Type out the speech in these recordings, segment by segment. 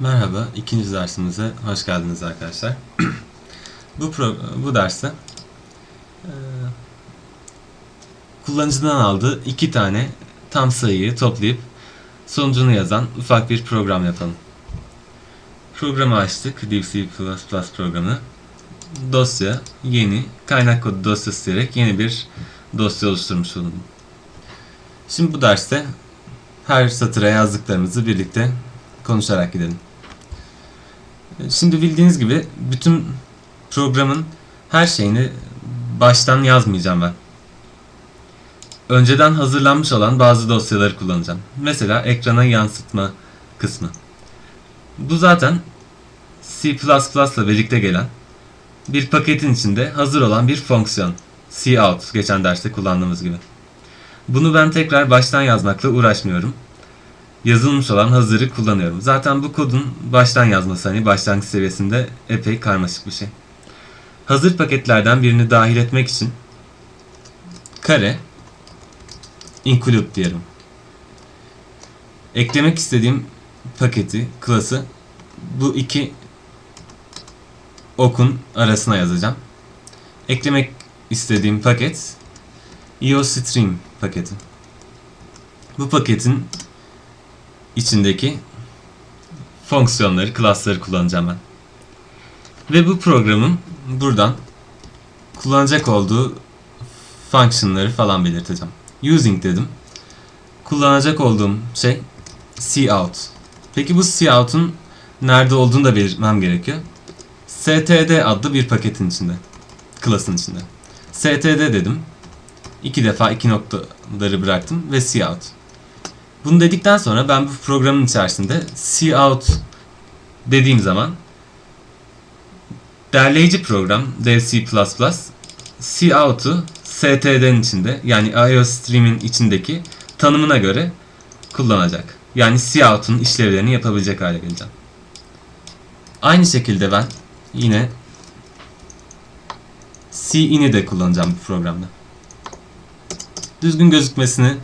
Merhaba, ikinci dersimize hoş geldiniz arkadaşlar. bu pro bu derste e, kullanıcıdan aldığı iki tane tam sayıyı toplayıp sonucunu yazan ufak bir program yapalım. Programı açtık, Deep C++ programını. Dosya, yeni, kaynak kodu dosyası diyerek yeni bir dosya oluşturmuş bulundum. Şimdi bu derste her satıra yazdıklarımızı birlikte konuşarak gidelim. Şimdi bildiğiniz gibi bütün programın her şeyini baştan yazmayacağım ben. Önceden hazırlanmış olan bazı dosyaları kullanacağım. Mesela ekrana yansıtma kısmı. Bu zaten C++ ile birlikte gelen bir paketin içinde hazır olan bir fonksiyon. cout geçen derste kullandığımız gibi. Bunu ben tekrar baştan yazmakla uğraşmıyorum yazılmış olan hazırı kullanıyorum. Zaten bu kodun baştan yazması hani başlangıç seviyesinde epey karmaşık bir şey. Hazır paketlerden birini dahil etmek için kare include diyelim. Eklemek istediğim paketi, klası bu iki okun arasına yazacağım. Eklemek istediğim paket EOStream paketi. Bu paketin içindeki fonksiyonları, klasları kullanacağım ben. Ve bu programın buradan kullanacak olduğu functionları falan belirteceğim. Using dedim. Kullanacak olduğum şey cout. Peki bu cout'un nerede olduğunu da belirtmem gerekiyor. std adlı bir paketin içinde. Klasın içinde. std dedim. İki defa iki noktaları bıraktım ve cout. Bunu dedikten sonra ben bu programın içerisinde cout dediğim zaman derleyici program DevC++ cout'u std'nin içinde yani IO stream'in içindeki tanımına göre kullanacak. Yani cout'un işlevlerini yapabilecek hale geleceğim. Aynı şekilde ben yine cin'i de kullanacağım bu programda. Düzgün gözükmesini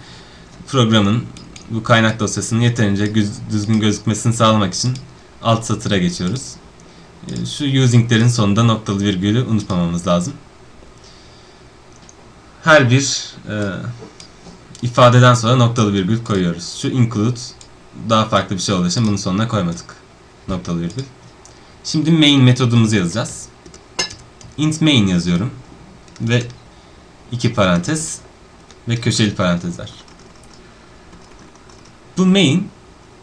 programın bu kaynak dosyasının yeterince düzgün gözükmesini sağlamak için alt satıra geçiyoruz. Ee, şu using'lerin sonunda noktalı virgülü unutmamamız lazım. Her bir e, ifadeden sonra noktalı virgül koyuyoruz. Şu include daha farklı bir şey olduğu için bunun sonuna koymadık. Noktalı virgül. Şimdi main metodumuzu yazacağız. int main yazıyorum. Ve iki parantez ve köşeli parantezler. Bu main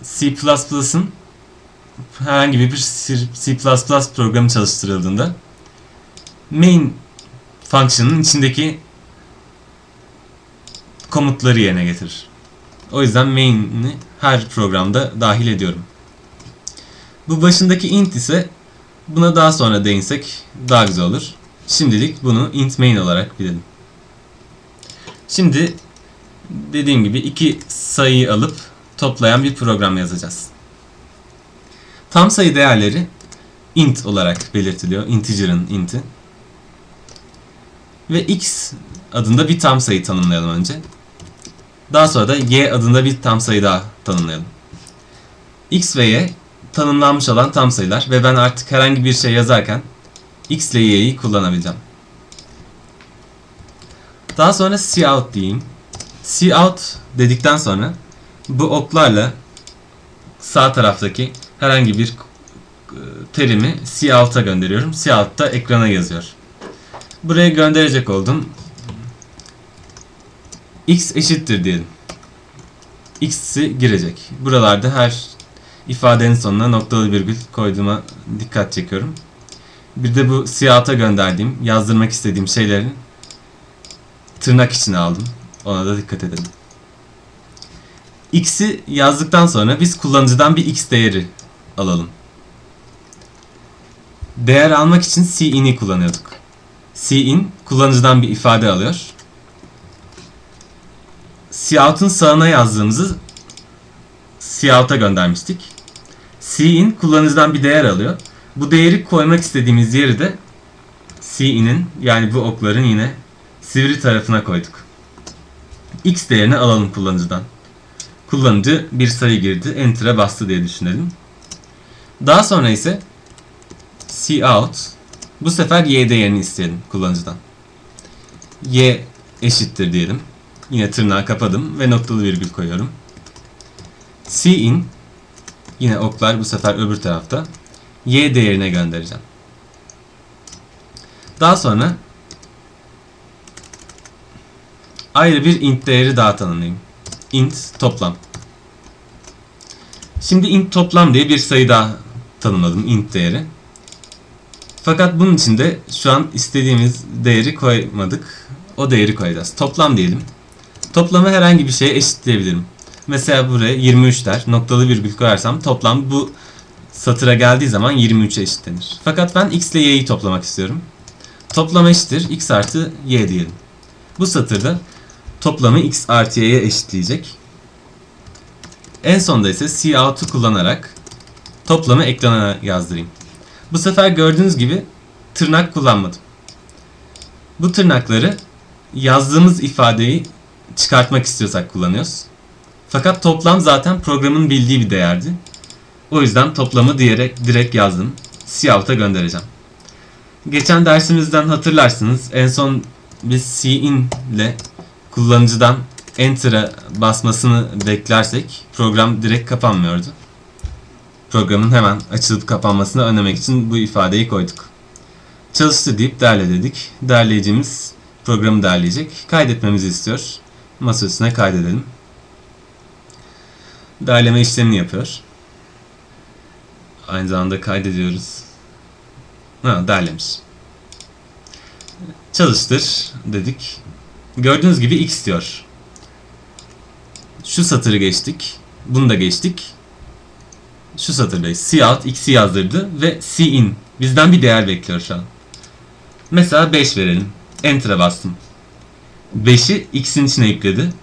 C++'ın herhangi bir C++ programı çalıştırıldığında main function'ın içindeki komutları yerine getirir. O yüzden main'i her programda dahil ediyorum. Bu başındaki int ise buna daha sonra değinsek daha güzel olur. Şimdilik bunu int main olarak bilelim. Şimdi dediğim gibi iki sayıyı alıp toplayan bir program yazacağız. Tam sayı değerleri int olarak belirtiliyor. Integer'ın int'i. Ve x adında bir tam sayı tanımlayalım önce. Daha sonra da y adında bir tam sayı daha tanımlayalım. x ve y tanımlanmış olan tam sayılar ve ben artık herhangi bir şey yazarken x ile y'yi kullanabileceğim. Daha sonra cout diyeyim. cout dedikten sonra bu oklarla sağ taraftaki herhangi bir e, terimi C6'a gönderiyorum. C6 da ekrana yazıyor. Buraya gönderecek oldum. X eşittir diyelim. X'i girecek. Buralarda her ifadenin sonuna noktalı virgül koyduğuma dikkat çekiyorum. Bir de bu siyahata gönderdiğim, yazdırmak istediğim şeylerin tırnak içine aldım. Ona da dikkat edelim x'i yazdıktan sonra biz kullanıcıdan bir x değeri alalım. Değer almak için cin'i kullanıyorduk. cin kullanıcıdan bir ifade alıyor. cout'un sağına yazdığımızı cout'a göndermiştik. cin kullanıcıdan bir değer alıyor. Bu değeri koymak istediğimiz yeri de cin'in yani bu okların yine sivri tarafına koyduk. x değerini alalım kullanıcıdan kullanıcı bir sayı girdi. Enter'a bastı diye düşünelim. Daha sonra ise cout bu sefer y değerini isteyelim kullanıcıdan. y eşittir diyelim. Yine tırnağı kapadım ve noktalı virgül koyuyorum. cin yine oklar bu sefer öbür tarafta y değerine göndereceğim. Daha sonra ayrı bir int değeri daha tanımlayayım. İnt toplam. Şimdi int toplam diye bir sayı daha tanımladım int değeri. Fakat bunun için de şu an istediğimiz değeri koymadık. O değeri koyacağız. Toplam diyelim. Toplamı herhangi bir şeye eşitleyebilirim. Mesela buraya 23 der. Noktalı virgül koyarsam toplam bu satıra geldiği zaman 23'e eşitlenir. Fakat ben x ile y'yi toplamak istiyorum. Toplam eşittir x artı y diyelim. Bu satırda toplamı x artı y'ye eşitleyecek. En sonda ise cout'u kullanarak toplamı ekrana yazdırayım. Bu sefer gördüğünüz gibi tırnak kullanmadım. Bu tırnakları yazdığımız ifadeyi çıkartmak istiyorsak kullanıyoruz. Fakat toplam zaten programın bildiği bir değerdi. O yüzden toplamı diyerek direkt yazdım. Cout'a göndereceğim. Geçen dersimizden hatırlarsınız. En son biz cin ile kullanıcıdan enter'a basmasını beklersek program direkt kapanmıyordu. Programın hemen açılıp kapanmasını önlemek için bu ifadeyi koyduk. Çalıştı deyip derle dedik. Derleyicimiz programı derleyecek. Kaydetmemizi istiyor. Masa kaydedelim. Derleme işlemini yapıyor. Aynı zamanda kaydediyoruz. Ha, derlemiş. Çalıştır dedik. Gördüğünüz gibi x diyor. Şu satırı geçtik. Bunu da geçtik. Şu satırdayız. Cout x'i yazdırdı ve cin bizden bir değer bekliyor şu an. Mesela 5 verelim. Enter'a bastım. 5'i x'in içine ekledi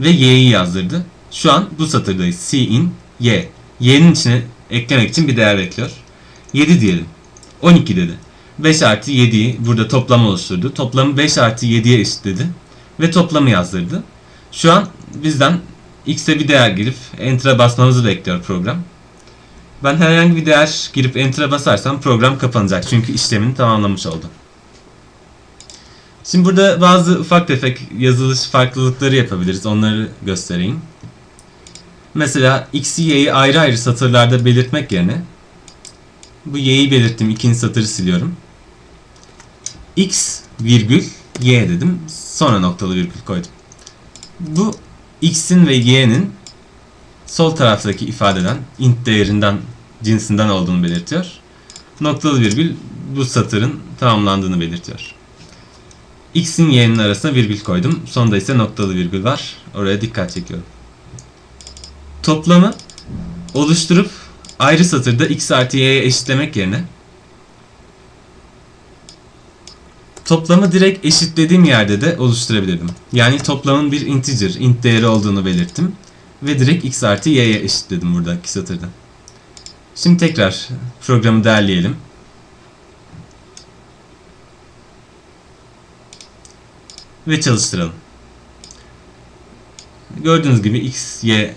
ve y'yi yazdırdı. Şu an bu satırdayız. cin y. y'nin içine eklemek için bir değer bekliyor. 7 diyelim. 12 dedi. 5 artı 7'yi burada toplam oluşturdu. Toplamı 5 artı 7'ye eşitledi. Ve toplamı yazdırdı. Şu an bizden x'e bir değer girip enter'a basmamızı bekliyor program. Ben herhangi bir değer girip enter'a basarsam program kapanacak. Çünkü işlemini tamamlamış oldu. Şimdi burada bazı ufak tefek yazılış farklılıkları yapabiliriz. Onları göstereyim. Mesela x'i y'yi ayrı ayrı satırlarda belirtmek yerine bu y'yi belirttim. ikinci satırı siliyorum. X virgül y dedim. Sonra noktalı virgül koydum. Bu x'in ve y'nin sol taraftaki ifadeden int değerinden cinsinden olduğunu belirtiyor. Noktalı virgül bu satırın tamamlandığını belirtiyor. X'in y'nin arasına virgül koydum. Sonda ise noktalı virgül var. Oraya dikkat çekiyorum. Toplamı oluşturup ayrı satırda x artı y'ye eşitlemek yerine toplamı direkt eşitlediğim yerde de oluşturabilirdim. Yani toplamın bir integer, int değeri olduğunu belirttim. Ve direkt x artı y'ye eşitledim buradaki satırda. Şimdi tekrar programı derleyelim. Ve çalıştıralım. Gördüğünüz gibi x, y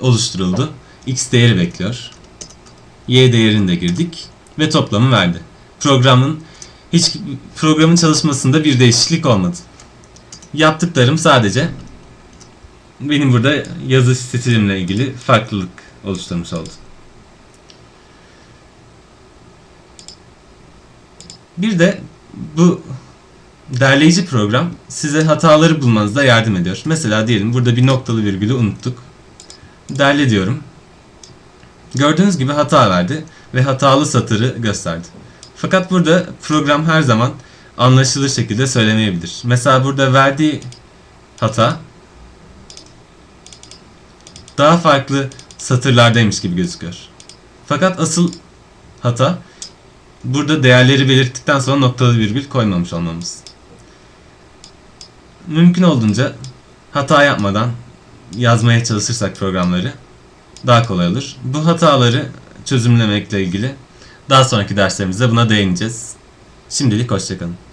oluşturuldu. x değeri bekliyor. y değerini de girdik ve toplamı verdi. Programın hiç programın çalışmasında bir değişiklik olmadı. Yaptıklarım sadece benim burada yazı stilimle ilgili farklılık oluşturmuş oldu. Bir de bu derleyici program size hataları bulmanızda yardım ediyor. Mesela diyelim burada bir noktalı virgülü unuttuk. Derle diyorum. Gördüğünüz gibi hata verdi ve hatalı satırı gösterdi. Fakat burada program her zaman anlaşılır şekilde söylemeyebilir. Mesela burada verdiği hata daha farklı satırlardaymış gibi gözüküyor. Fakat asıl hata burada değerleri belirttikten sonra noktalı virgül koymamış olmamız. Mümkün olduğunca hata yapmadan yazmaya çalışırsak programları daha kolay olur. Bu hataları çözümlemekle ilgili daha sonraki derslerimizde buna değineceğiz. Şimdilik hoşçakalın.